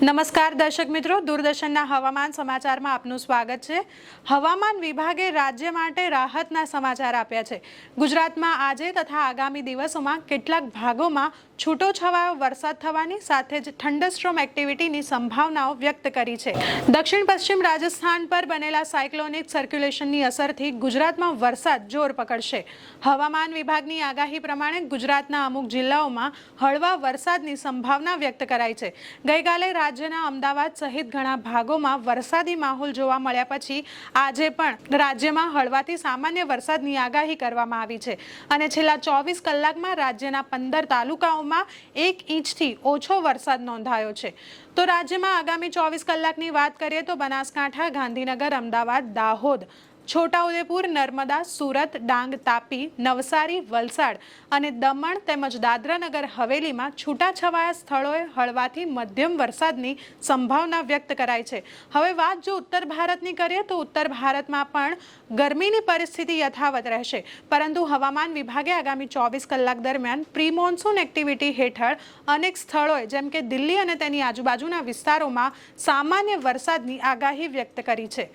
નમસ્કાર દર્શક મિત્રો, દૂરદર્શનના હવામાન સમાચારમાં આપનું સ્વાગત છે. હવામાન વિભાગે રાજ્ય માટે રાહતના સમાચાર આપ્યા છે. ગુજરાતમાં આજે તથા આગામી દિવસોમાં કેટલાક ભાગોમાં છૂટો છવાયો વરસાદ થવાની સાથે જ થંડરસ્ટ્રોમ એક્ટિવિટીની સંભાવનાઓ વ્યક્ત કરી છે. દક્ષિણ પશ્ચિમ રાજસ્થાન પર બનેલા સાયક્લોનિક સર્ક્યુલેશનની અસરથી ગુજરાતમાં વરસાદ જોર પકડશે. હવામાન વિભાગની આગાહી પ્રમાણે ગુજરાતના અમુક જિલ્લાઓમાં હળવા વરસાદની સંભાવના વ્યક્ત કરાઈ છે. ગઈકાલે રાજ્યના અમદાવાદ સહિત ઘણા ભાગોમાં વરસાદી માહોલ જોવા મળ્યા પછી આજે પણ રાજ્યમાં હળવાથી સામાન્ય વરસાદની આગાહી કરવામાં આવી છે. અને છેલ્લા ચોવીસ કલાકમાં રાજ્યના પંદર તાલુકાઓમાં એક ઇંચથી ઓછો વરસાદ નોંધાયો છે. તો રાજ્યમાં આગામી ચોવીસ કલાકની વાત કરીએ તો બનાસકાંઠા, ગાંધીનગર, અમદાવાદ, દાહોદ છોટાઉદેપુર, નર્મદા, સુરત, ડાંગ, તાપી, નવસારી, વલસાડ અને દમણ તેમજ દાદરાનગર હવેલીમાં છૂટાછવાયા સ્થળોએ હળવાથી મધ્યમ વરસાદની સંભાવના વ્યક્ત કરાઈ છે. હવે વાત જો ઉત્તર ભારતની કરીએ તો ઉત્તર ભારતમાં પણ ગરમીની પરિસ્થિતિ યથાવત રહેશે. પરંતુ હવામાન વિભાગે આગામી ચોવીસ કલાક દરમિયાન પ્રી મોન્સૂન એક્ટિવિટી હેઠળ અનેક સ્થળોએ, જેમ કે દિલ્હી અને તેની આજુબાજુના વિસ્તારોમાં સામાન્ય વરસાદની આગાહી વ્યક્ત કરી છે.